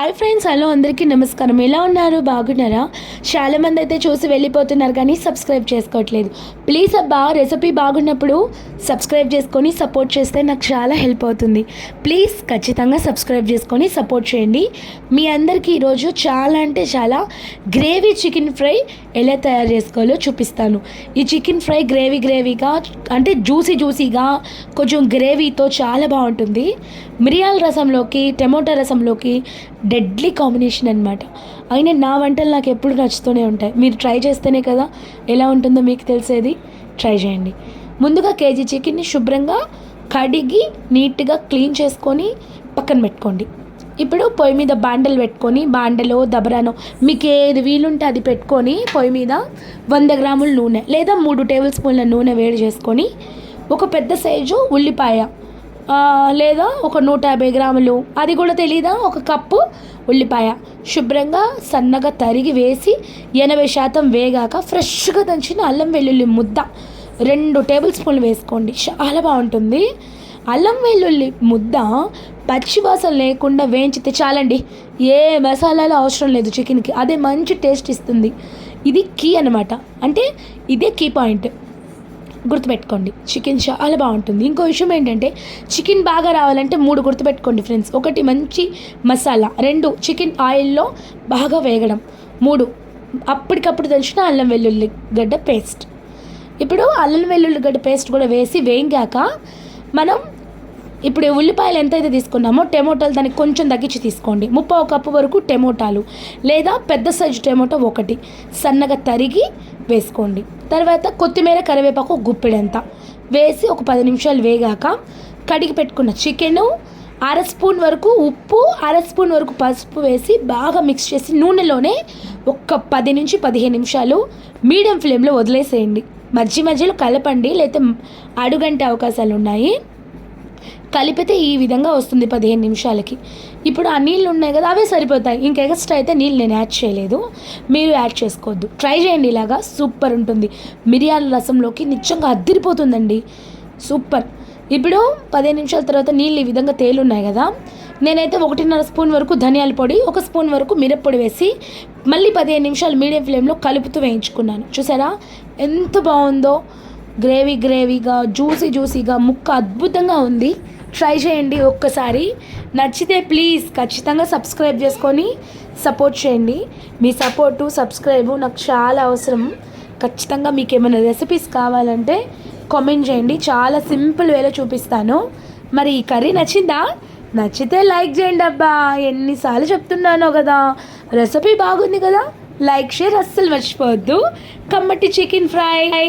Hi friends hello అందరికీ నమస్కారం. ఎలా ఉన్నారు? బాగున్నారా? చాలా మంది అయితే చూసి వెళ్ళిపోతున్నారు కానీ సబ్స్క్రైబ్ చేసుకోవట్లేదు. ప్లీజ్ అబ్బా రెసిపీ బాగున్నప్పుడు సబ్స్క్రైబ్ చేసుకొని సపోర్ట్ చేస్తే నాకు చాలా హెల్ప్ అవుతుంది. ప్లీజ్ ఖచ్చితంగా సబ్స్క్రైబ్ చేసుకొని సపోర్ట్ చేయండి. మీ అందరికీ ఈరోజు చాలా అంటే చాలా గ్రేవీ చికెన్ ఫ్రై ఎలా తయారు చేసుకోవాలో చూపిస్తాను. ఈ చికెన్ ఫ్రై గ్రేవీ గ్రేవీగా అంటే జ్యూసీ జ్యూసీగా కొంచెం గ్రేవీతో చాలా బాగుంటుంది. మిరియాల రసంలోకి టమోటా రసంలోకి డెడ్లీ కాంబినేషన్ అనమాట అయినా నా వంటలు నాకు ఎప్పుడు నచ్చుతూనే ఉంటాయి. మీరు ట్రై చేస్తేనే కదా ఎలా ఉంటుందో మీకు తెలిసేది. ట్రై చేయండి. ముందుగా కేజీ చికెన్ని శుభ్రంగా కడిగి నీట్గా క్లీన్ చేసుకొని పక్కన పెట్టుకోండి. ఇప్పుడు పొయ్యి మీద బాండలు పెట్టుకొని బాండలో దబరానో మీకు ఏది వీలుంటే అది పెట్టుకొని పొయ్యి మీద వంద గ్రాముల నూనె లేదా మూడు టేబుల్ స్పూన్ల నూనె వేడి చేసుకొని ఒక పెద్ద సైజు ఉల్లిపాయ లేదా ఒక నూట యాభై గ్రాములు. అది కూడా తెలియదా ఒక కప్పు ఉల్లిపాయ. శుభ్రంగా సన్నగా తరిగి వేసి ఎనభై శాతం వేగాక ఫ్రెష్గా దంచిన అల్లం వెల్లుల్లి ముద్ద. రెండు టేబుల్ స్పూన్లు వేసుకోండి. చాలా బాగుంటుంది. అల్లం వెల్లుల్లి ముద్ద పచ్చివాసన లేకుండా వేయించితే చాలండి. ఏ మసాలాలు అవసరం లేదు చికెన్కి. అదే మంచి టేస్ట్ ఇస్తుంది. ఇది కీ అనమాట అంటే ఇదే కీ పాయింట్. గుర్తుపెట్టుకోండి. చికెన్ చాలా బాగుంటుంది. ఇంకో విషయం ఏంటంటే చికెన్ బాగా రావాలంటే మూడు గుర్తుపెట్టుకోండి ఫ్రెండ్స్. ఒకటి మంచి మసాలా రెండు చికెన్ ఆయిల్లో బాగా వేగడం మూడు అప్పటికప్పుడు తెలిసిన అల్లం వెల్లుల్లి గడ్డ పేస్ట్. ఇప్పుడు అల్లం వెల్లుల్లి గడ్డ పేస్ట్ కూడా వేసి వేగాక మనం ఇప్పుడు ఉల్లిపాయలు ఎంతైతే తీసుకున్నామో టమోటాలు దానికి కొంచెం తగ్గించి తీసుకోండి. ముప్పై కప్పు వరకు టమోటాలు లేదా పెద్ద సైజు టమోటా ఒకటి. సన్నగా తరిగి వేసుకోండి. తర్వాత కొత్తిమీర కరివేపాకు గుప్పెడంత. వేసి ఒక పది నిమిషాలు వేగాక కడిగి పెట్టుకున్న చికెను అర స్పూన్ వరకు ఉప్పు అర స్పూన్ వరకు పసుపు వేసి బాగా మిక్స్ చేసి నూనెలోనే ఒక్క పది నుంచి పదిహేను నిమిషాలు మీడియం ఫ్లేమ్లో వదిలేసేయండి. మధ్య మధ్యలో కలపండి లేకపోతే అడుగంటే అవకాశాలు ఉన్నాయి కలిపితే ఈ విధంగా వస్తుంది పదిహేను నిమిషాలకి. ఇప్పుడు ఆ నీళ్ళు ఉన్నాయి కదా అవే సరిపోతాయి. ఇంకా ఎక్స్ట్రా అయితే నీళ్ళు నేను యాడ్ చేయలేదు. మీరు యాడ్ చేసుకోవద్దు. ట్రై చేయండి ఇలాగా. సూపర్ ఉంటుంది. మిరియాల రసంలోకి నిజంగా అద్దరిపోతుందండి. సూపర్ ఇప్పుడు పదిహేను నిమిషాల తర్వాత నీళ్ళు ఈ విధంగా తేలున్నాయి కదా. నేనైతే ఒకటిన్నర స్పూన్ వరకు ధనియాల పొడి ఒక స్పూన్ వరకు మిరప్పొడి వేసి మళ్ళీ పదిహేను నిమిషాలు మీడియం ఫ్లేమ్లో కలుపుతూ వేయించుకున్నాను. చూసారా? ఎంత బాగుందో. గ్రేవీ గ్రేవీగా జ్యూసీ జ్యూసీగా ముక్క అద్భుతంగా ఉంది. ట్రై చేయండి ఒక్కసారి. నచ్చితే ప్లీజ్ ఖచ్చితంగా సబ్స్క్రైబ్ చేసుకొని సపోర్ట్ చేయండి. మీ సపోర్టు సబ్స్క్రైబు నాకు చాలా అవసరం. ఖచ్చితంగా మీకు ఏమైనా రెసిపీస్ కావాలంటే కామెంట్ చేయండి. చాలా సింపుల్ వేలో చూపిస్తాను. మరి ఈ కర్రీ నచ్చిందా? నచ్చితే లైక్ చేయండి అబ్బా. ఎన్నిసార్లు చెప్తున్నానో కదా. రెసిపీ బాగుంది కదా. లైక్ షేర్ అస్సలు మర్చిపోవద్దు. కమ్మటి చికెన్ ఫ్రై.